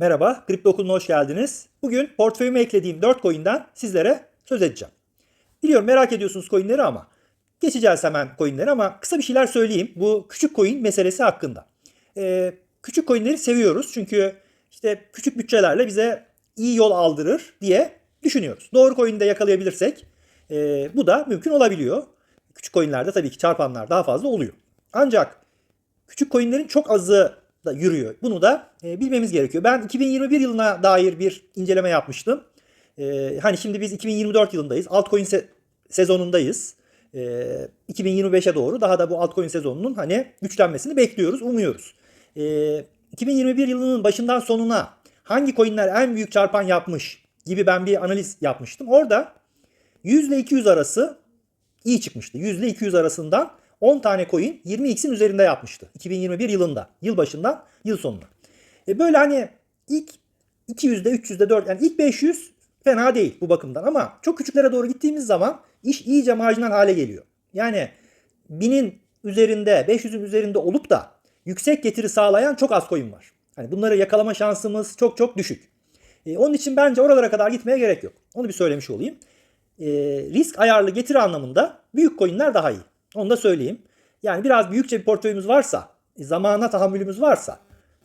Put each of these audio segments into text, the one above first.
Merhaba, Kripto hoş geldiniz. Bugün portföyüme eklediğim 4 coin'den sizlere söz edeceğim. Biliyorum merak ediyorsunuz coin'leri ama geçeceğiz hemen coin'leri ama kısa bir şeyler söyleyeyim bu küçük coin meselesi hakkında. Ee, küçük coin'leri seviyoruz çünkü işte küçük bütçelerle bize iyi yol aldırır diye düşünüyoruz. Doğru coin'de yakalayabilirsek e, bu da mümkün olabiliyor. Küçük coin'lerde tabii ki çarpanlar daha fazla oluyor. Ancak küçük coin'lerin çok azı da yürüyor. Bunu da e, bilmemiz gerekiyor. Ben 2021 yılına dair bir inceleme yapmıştım. E, hani şimdi biz 2024 yılındayız. Altcoin se- sezonundayız. E, 2025'e doğru daha da bu altcoin sezonunun hani güçlenmesini bekliyoruz, umuyoruz. E, 2021 yılının başından sonuna hangi coinler en büyük çarpan yapmış gibi ben bir analiz yapmıştım. Orada 100 ile 200 arası iyi çıkmıştı. 100 ile 200 arasından 10 tane coin 20x'in üzerinde yapmıştı. 2021 yılında. Yıl başından yıl sonuna. E böyle hani ilk 200'de 300'de 4 yani ilk 500 fena değil bu bakımdan ama çok küçüklere doğru gittiğimiz zaman iş iyice marjinal hale geliyor. Yani 1000'in üzerinde 500'ün üzerinde olup da yüksek getiri sağlayan çok az coin var. Hani bunları yakalama şansımız çok çok düşük. E, onun için bence oralara kadar gitmeye gerek yok. Onu bir söylemiş olayım. E, risk ayarlı getiri anlamında büyük coinler daha iyi. Onu da söyleyeyim. Yani biraz büyükçe bir portföyümüz varsa, zamana tahammülümüz varsa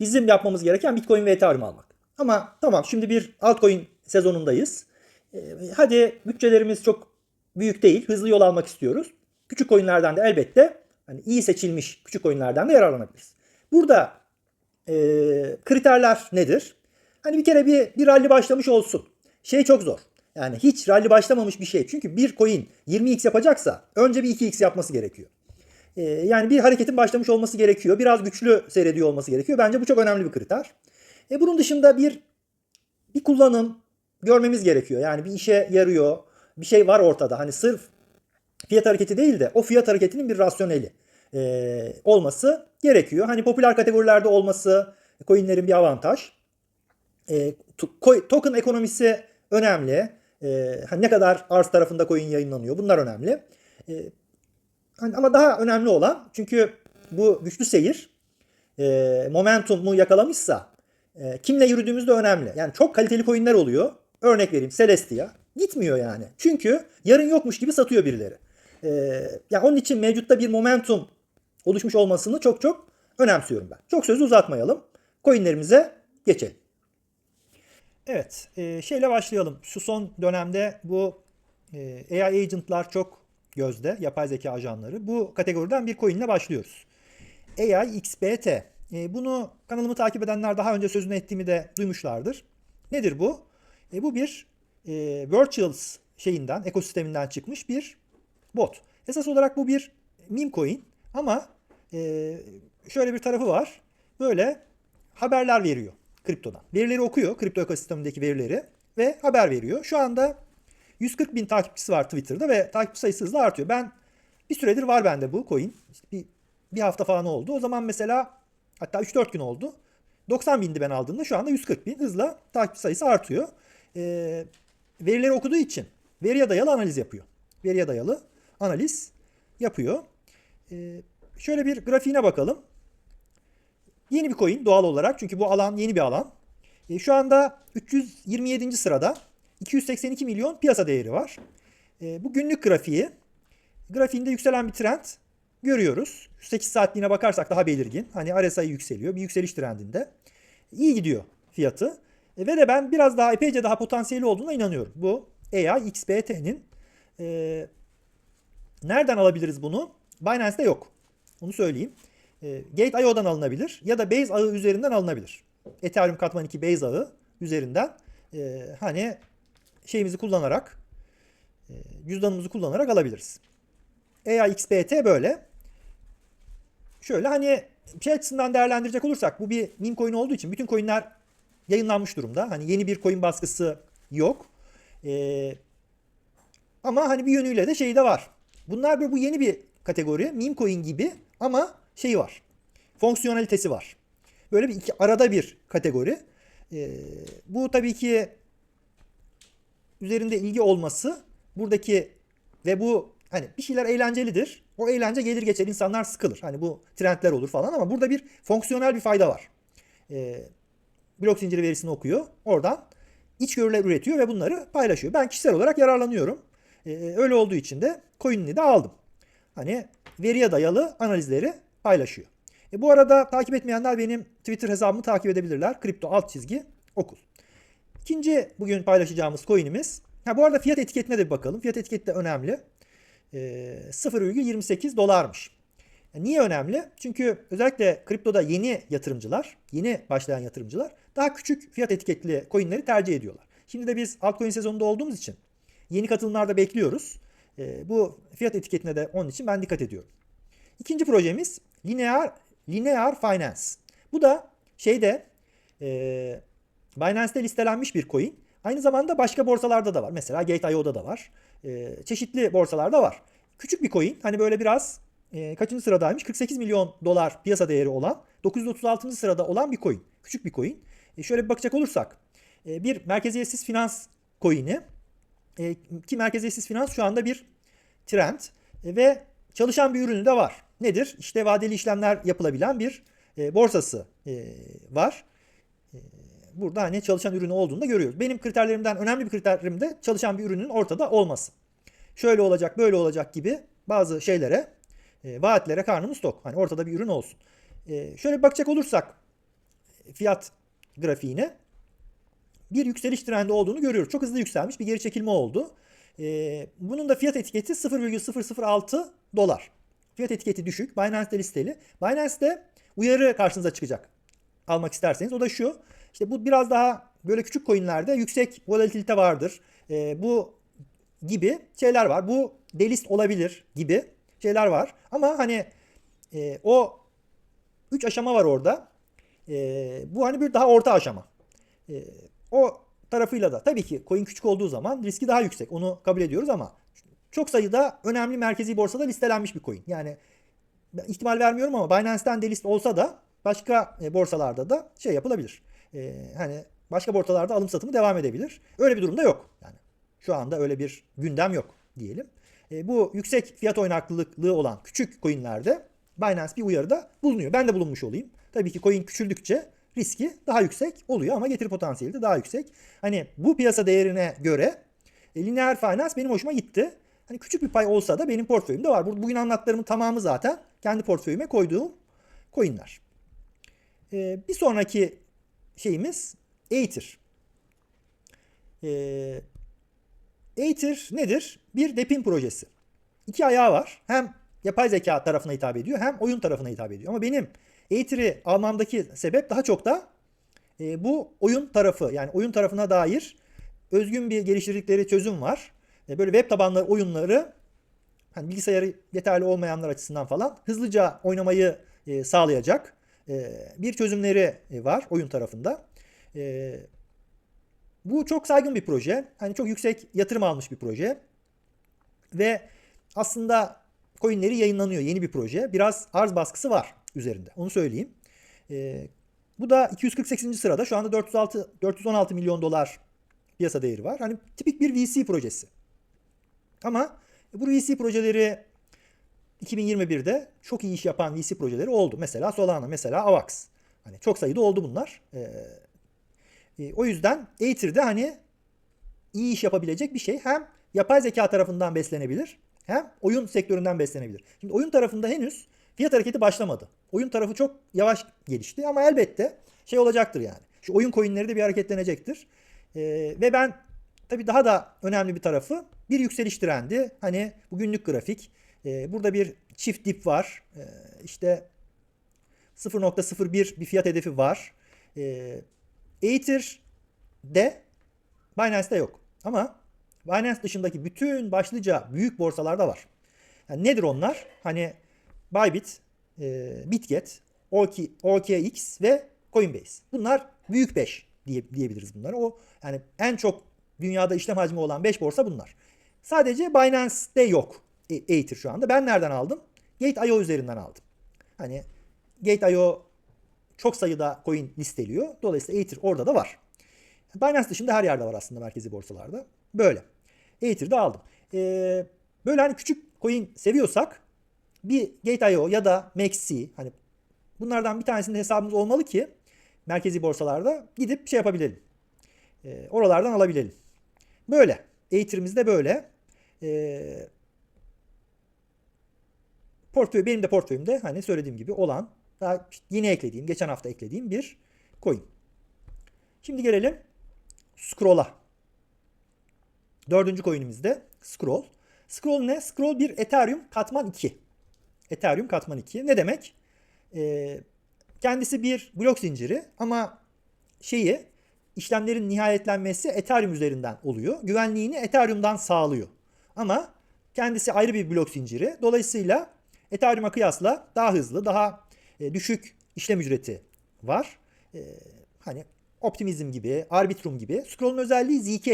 bizim yapmamız gereken Bitcoin ve Ethereum almak. Ama tamam şimdi bir altcoin sezonundayız. E, hadi bütçelerimiz çok büyük değil. Hızlı yol almak istiyoruz. Küçük coinlerden de elbette hani iyi seçilmiş küçük coinlerden de yararlanabiliriz. Burada e, kriterler nedir? Hani bir kere bir, bir rally başlamış olsun. Şey çok zor. Yani hiç rally başlamamış bir şey. Çünkü bir coin 20x yapacaksa önce bir 2x yapması gerekiyor. Ee, yani bir hareketin başlamış olması gerekiyor. Biraz güçlü seyrediyor olması gerekiyor. Bence bu çok önemli bir kriter. E, bunun dışında bir bir kullanım görmemiz gerekiyor. Yani bir işe yarıyor. Bir şey var ortada. Hani sırf fiyat hareketi değil de o fiyat hareketinin bir rasyoneli e, olması gerekiyor. Hani popüler kategorilerde olması coinlerin bir avantaj. E, to- token ekonomisi önemli. E, ne kadar arz tarafında coin yayınlanıyor bunlar önemli. E, ama daha önemli olan çünkü bu güçlü seyir e, momentumu yakalamışsa e, kimle yürüdüğümüz de önemli. Yani çok kaliteli coinler oluyor. Örnek vereyim Celestia. Gitmiyor yani. Çünkü yarın yokmuş gibi satıyor birileri. E, yani onun için mevcutta bir momentum oluşmuş olmasını çok çok önemsiyorum ben. Çok sözü uzatmayalım. Coinlerimize geçelim. Evet, e, şeyle başlayalım. Şu son dönemde bu e, AI agentlar çok gözde, yapay zeka ajanları. Bu kategoriden bir coin ile başlıyoruz. AI XBT. E, bunu kanalımı takip edenler daha önce sözünü ettiğimi de duymuşlardır. Nedir bu? E, bu bir e, Virtuals şeyinden, ekosisteminden çıkmış bir bot. Esas olarak bu bir meme coin ama e, şöyle bir tarafı var. Böyle haberler veriyor kriptodan. Verileri okuyor, kripto ekosistemindeki verileri ve haber veriyor. Şu anda 140 bin takipçisi var Twitter'da ve takipçi sayısı hızla artıyor. Ben bir süredir var bende bu coin. İşte bir, bir hafta falan oldu. O zaman mesela hatta 3-4 gün oldu. 90 bindi ben aldığımda şu anda 140 bin hızla takipçi sayısı artıyor. Ee, verileri okuduğu için veriye dayalı analiz yapıyor. Veriye dayalı analiz yapıyor. Ee, şöyle bir grafiğine bakalım. Yeni bir coin doğal olarak çünkü bu alan yeni bir alan. E, şu anda 327. sırada 282 milyon piyasa değeri var. E, bu günlük grafiği. Grafiğinde yükselen bir trend görüyoruz. 8 saatliğine bakarsak daha belirgin. Hani RSI yükseliyor. Bir yükseliş trendinde. İyi gidiyor fiyatı. E, ve de ben biraz daha epeyce daha potansiyeli olduğuna inanıyorum. Bu AI XBT'nin e, nereden alabiliriz bunu? Binance'de yok. Onu söyleyeyim. E, Gate.io'dan alınabilir ya da Base ağı üzerinden alınabilir. Ethereum Katman 2 Base ağı üzerinden e, hani şeyimizi kullanarak e, cüzdanımızı kullanarak alabiliriz. AIXBT böyle. Şöyle hani şey açısından değerlendirecek olursak bu bir meme coin olduğu için bütün coinler yayınlanmış durumda. Hani yeni bir coin baskısı yok. Ee, ama hani bir yönüyle de şey de var. Bunlar bir bu yeni bir kategori. Meme coin gibi ama şeyi var. Fonksiyonalitesi var. Böyle bir iki arada bir kategori. Ee, bu tabii ki üzerinde ilgi olması buradaki ve bu hani bir şeyler eğlencelidir. O eğlence gelir geçer insanlar sıkılır. Hani bu trendler olur falan ama burada bir fonksiyonel bir fayda var. Ee, blok zinciri verisini okuyor. Oradan içgörüler üretiyor ve bunları paylaşıyor. Ben kişisel olarak yararlanıyorum. Ee, öyle olduğu için de coin'ini de aldım. Hani veriye dayalı analizleri paylaşıyor. E, bu arada takip etmeyenler benim Twitter hesabımı takip edebilirler. Kripto alt çizgi okul. İkinci bugün paylaşacağımız coin'imiz. Ha bu arada fiyat etiketine de bir bakalım. Fiyat etiketi de önemli. E, 0,28 dolarmış. E, Niye önemli? Çünkü özellikle kriptoda yeni yatırımcılar, yeni başlayan yatırımcılar daha küçük fiyat etiketli coinleri tercih ediyorlar. Şimdi de biz altcoin sezonunda olduğumuz için yeni katılımlarda bekliyoruz. E, bu fiyat etiketine de onun için ben dikkat ediyorum. İkinci projemiz Linear, Linear Finance. Bu da şeyde e, Binance'te listelenmiş bir coin. Aynı zamanda başka borsalarda da var. Mesela Gate.io'da da var. E, çeşitli borsalarda var. Küçük bir coin. Hani böyle biraz e, kaçıncı sıradaymış? 48 milyon dolar piyasa değeri olan 936. sırada olan bir coin. Küçük bir coin. E, şöyle bir bakacak olursak e, bir merkeziyetsiz finans coin'i e, ki merkeziyetsiz finans şu anda bir trend e, ve çalışan bir ürünü de var. Nedir? İşte vadeli işlemler yapılabilen bir e, borsası e, var. E, burada hani çalışan ürünü olduğunu da görüyoruz. Benim kriterlerimden önemli bir kriterim de çalışan bir ürünün ortada olması. Şöyle olacak, böyle olacak gibi bazı şeylere, e, vaatlere karnımız tok. Hani ortada bir ürün olsun. E, şöyle bakacak olursak fiyat grafiğine bir yükseliş trendi olduğunu görüyoruz. Çok hızlı yükselmiş bir geri çekilme oldu. Ee, bunun da fiyat etiketi 0,006 dolar. Fiyat etiketi düşük. Binance'de listeli. Binance'de uyarı karşınıza çıkacak. Almak isterseniz. O da şu. İşte bu biraz daha böyle küçük coinlerde yüksek volatilite vardır. Ee, bu gibi şeyler var. Bu delist olabilir gibi şeyler var. Ama hani e, o 3 aşama var orada. E, bu hani bir daha orta aşama. E, o tarafıyla da tabii ki coin küçük olduğu zaman riski daha yüksek. Onu kabul ediyoruz ama çok sayıda önemli merkezi borsada listelenmiş bir coin. Yani ihtimal vermiyorum ama Binance'ten delist olsa da başka e, borsalarda da şey yapılabilir. E, hani başka borsalarda alım satımı devam edebilir. Öyle bir durumda yok. Yani şu anda öyle bir gündem yok diyelim. E, bu yüksek fiyat oynaklılığı olan küçük coinlerde Binance bir uyarıda bulunuyor. Ben de bulunmuş olayım. Tabii ki coin küçüldükçe riski daha yüksek oluyor ama getiri potansiyeli de daha yüksek. Hani bu piyasa değerine göre e, lineer finance benim hoşuma gitti. Hani küçük bir pay olsa da benim portföyümde var. Bugün anlattıklarımın tamamı zaten kendi portföyüme koyduğum coinler. Ee, bir sonraki şeyimiz Aether. Ee, Aether nedir? Bir depin projesi. İki ayağı var. Hem yapay zeka tarafına hitap ediyor hem oyun tarafına hitap ediyor. Ama benim Aether'i almamdaki sebep daha çok da e, bu oyun tarafı yani oyun tarafına dair özgün bir geliştirdikleri çözüm var. E, böyle web tabanlı oyunları hani bilgisayarı yeterli olmayanlar açısından falan hızlıca oynamayı e, sağlayacak e, bir çözümleri e, var oyun tarafında. E, bu çok saygın bir proje. Hani çok yüksek yatırım almış bir proje. Ve aslında coinleri yayınlanıyor yeni bir proje. Biraz arz baskısı var üzerinde. Onu söyleyeyim. E, bu da 248. sırada. Şu anda 406 416 milyon dolar piyasa değeri var. Hani tipik bir VC projesi. Ama bu VC projeleri 2021'de çok iyi iş yapan VC projeleri oldu. Mesela Solana, mesela Avax. Hani çok sayıda oldu bunlar. Ee, e, o yüzden Aether'de hani iyi iş yapabilecek bir şey. Hem yapay zeka tarafından beslenebilir hem oyun sektöründen beslenebilir. Şimdi oyun tarafında henüz fiyat hareketi başlamadı. Oyun tarafı çok yavaş gelişti ama elbette şey olacaktır yani. Şu oyun coinleri de bir hareketlenecektir. Ee, ve ben tabii daha da önemli bir tarafı bir yükseliş trendi. Hani bu günlük grafik. Ee, burada bir çift dip var. Ee, işte 0.01 bir fiyat hedefi var. Ee, Ether'de Binance'de yok. Ama Binance dışındaki bütün başlıca büyük borsalarda var. Yani nedir onlar? Hani Bybit, e, Bitget, OK, OKX ve Coinbase. Bunlar büyük 5 diye, diyebiliriz bunları. O yani en çok dünyada işlem hacmi olan 5 borsa bunlar. Sadece Binance'de yok e, Ether şu anda. Ben nereden aldım? Gate.io üzerinden aldım. Hani Gate.io çok sayıda coin listeliyor. Dolayısıyla Ether orada da var. Binance dışında her yerde var aslında merkezi borsalarda. Böyle. Ether'de aldım. Ee, böyle hani küçük coin seviyorsak bir Gate.io ya da Maxi hani bunlardan bir tanesinde hesabımız olmalı ki merkezi borsalarda gidip şey yapabilelim. E, oralardan alabilelim. Böyle. Eğitimimiz de böyle. E, portföy benim de portföyümde hani söylediğim gibi olan daha yeni eklediğim, geçen hafta eklediğim bir coin. Şimdi gelelim Scroll'a. Dördüncü coin'imizde Scroll. Scroll ne? Scroll bir Ethereum katman 2. Ethereum katman 2. Ne demek? Ee, kendisi bir blok zinciri ama şeyi işlemlerin nihayetlenmesi Ethereum üzerinden oluyor. Güvenliğini Ethereum'dan sağlıyor. Ama kendisi ayrı bir blok zinciri. Dolayısıyla Ethereum'a kıyasla daha hızlı, daha e, düşük işlem ücreti var. E, hani Optimism gibi, Arbitrum gibi. Scroll'un özelliği ZK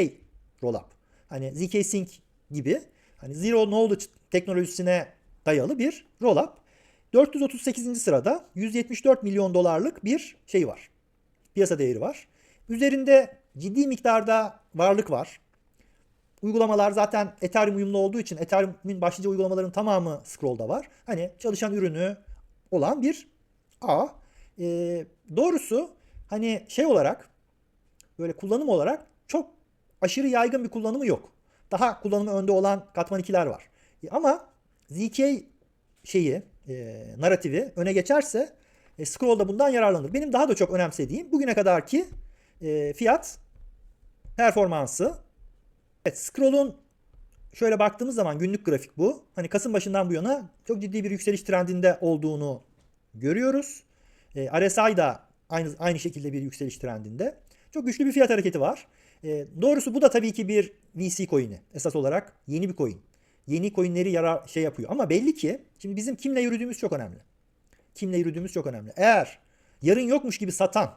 rollup. Hani ZK Sync gibi hani Zero Knowledge teknolojisine dayalı bir rollup. 438. sırada 174 milyon dolarlık bir şey var. Piyasa değeri var. Üzerinde ciddi miktarda varlık var. Uygulamalar zaten Ethereum uyumlu olduğu için Ethereum'in başlıca uygulamaların tamamı Scroll'da var. Hani çalışan ürünü olan bir ağ. Ee, doğrusu hani şey olarak böyle kullanım olarak çok aşırı yaygın bir kullanımı yok. Daha kullanımı önde olan katman 2'ler var. E, ama ZK şeyi, e, narratifi öne geçerse e, Scroll da bundan yararlanır. Benim daha da çok önemsediğim bugüne kadarki e, fiyat performansı. Evet, Scroll'un şöyle baktığımız zaman günlük grafik bu. Hani Kasım başından bu yana çok ciddi bir yükseliş trendinde olduğunu görüyoruz. E, RSI da aynı aynı şekilde bir yükseliş trendinde. Çok güçlü bir fiyat hareketi var. E, doğrusu bu da tabii ki bir VC coin'i. Esas olarak yeni bir coin. Yeni coin'leri yarar şey yapıyor. Ama belli ki şimdi bizim kimle yürüdüğümüz çok önemli. Kimle yürüdüğümüz çok önemli. Eğer yarın yokmuş gibi satan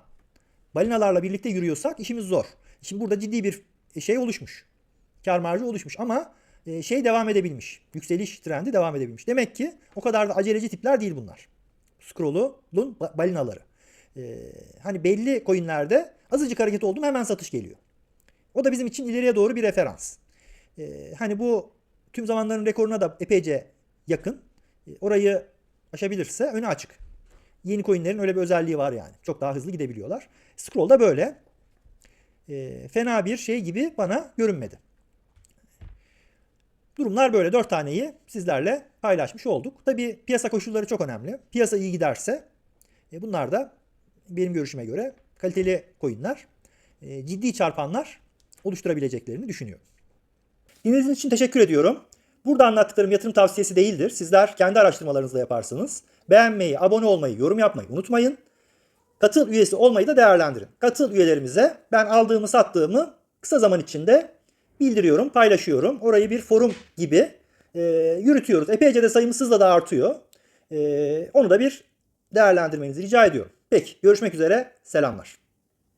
balinalarla birlikte yürüyorsak işimiz zor. Şimdi burada ciddi bir şey oluşmuş. Kar marjı oluşmuş ama e, şey devam edebilmiş. Yükseliş trendi devam edebilmiş. Demek ki o kadar da aceleci tipler değil bunlar. Scroll'un balinaları. Ee, hani belli coinlerde azıcık hareket oldu mu hemen satış geliyor. O da bizim için ileriye doğru bir referans. Ee, hani bu tüm zamanların rekoruna da epeyce yakın. Ee, orayı aşabilirse öne açık. Yeni coinlerin öyle bir özelliği var yani. Çok daha hızlı gidebiliyorlar. Scroll da böyle. Ee, fena bir şey gibi bana görünmedi. Durumlar böyle. Dört taneyi sizlerle paylaşmış olduk. Tabi piyasa koşulları çok önemli. Piyasa iyi giderse e, bunlar da benim görüşüme göre kaliteli coinler, e, ciddi çarpanlar oluşturabileceklerini düşünüyorum. Dinlediğiniz için teşekkür ediyorum. Burada anlattıklarım yatırım tavsiyesi değildir. Sizler kendi araştırmalarınızla yaparsınız. Beğenmeyi, abone olmayı, yorum yapmayı unutmayın. Katıl üyesi olmayı da değerlendirin. Katıl üyelerimize ben aldığımı sattığımı kısa zaman içinde bildiriyorum, paylaşıyorum. Orayı bir forum gibi e, yürütüyoruz. Epeyce de sayımız da artıyor. E, onu da bir değerlendirmenizi rica ediyorum. Peki görüşmek üzere selamlar.